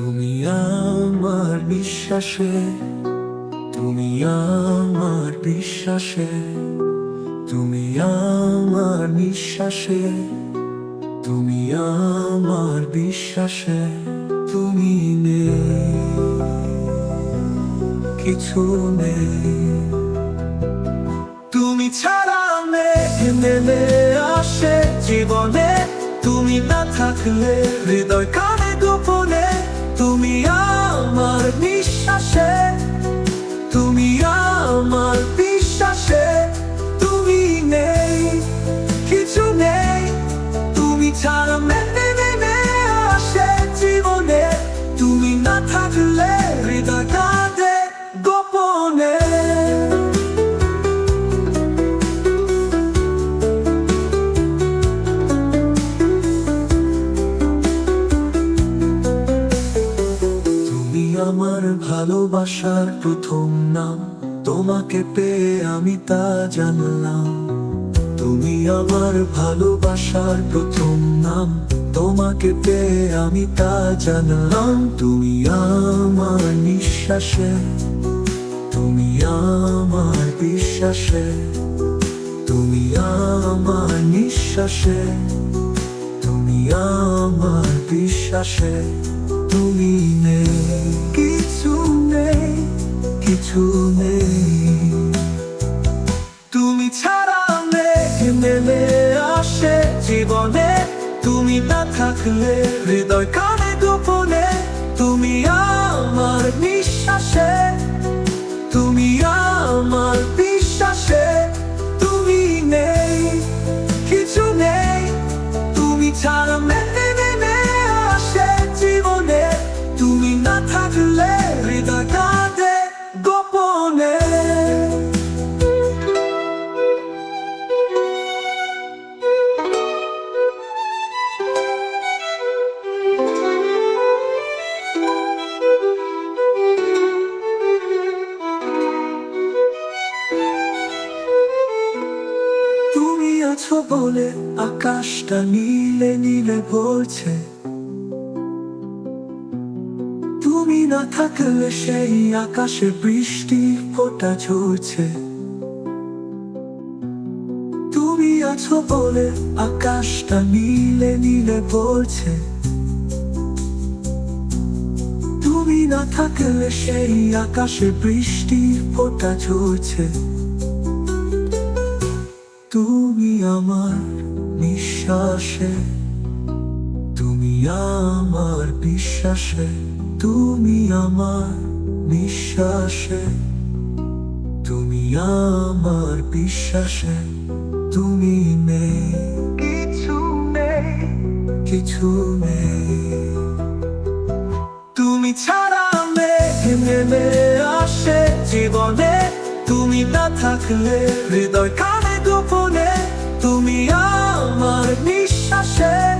তুমি আমার বিশ্বাসে, তুমি আমার বিশ্বাসে, তুমি আমার নিঃশ্বাসে, তুমি আমার বিশ্বাসে, তুমি নেই, কিছু নেই। তুমি ছাড়া নেমে আসে জীবনে, তুমি না থাকলে হৃদয় কানে গোপনে। তুমি আমার নিঃশ্বাসে, তুমি আমার বিশ্বাসে, তুমি নেই, কিছু নেই, তুমি ছাড়া মেনে মেনে আসে জীবনে, তুমি না থাকলে হৃদয় আমার ভালোবাসার প্রথম নাম। তোমাকে পেয়ে আমি তা জানলাম। তুমি আমার ভালোবাসার প্রথম নাম। তোমাকে পেয়ে আমি তা জানলাম। তুমি আমার নিঃশ্বাসে, তুমি আমার বিশ্বাসে, তুমি আমার নিঃশ্বাসে, তুমি আমার বিশ্বাসে, তুমি নেই। কিছু নেই। তুমি ছাড়া মেঘ নেমে আসে জীবনে। তুমি না থাকলে হৃদয় কানে গোপনে। তুমি আমার নিঃশ্বাসে। তুমি বলে আকাশটা নীলে নীলে ভরছে তুমি না থাকলে সেই আকাশে বৃষ্টি ফোটা ঝরছে। তুমি আছো বলে আকাশটা নীলে নীলে ভরছে তুমি না থাকলে সেই আকাশে বৃষ্টি ফোটা ঝরছে। তুমি আমার নিঃশ্বাসে, তুমি আমার বিশ্বাসে, তুমি আমার নিঃশ্বাসে, তুমি আমার বিশ্বাসে, তুমি নেই। কিছু নেই কিছু নেই। তুমি ছাড়া মেঘ নেমে আসে জীবনে, তুমি না থাকলে হৃদয় গোপনে তুমি আমার নিঃশ্বাসে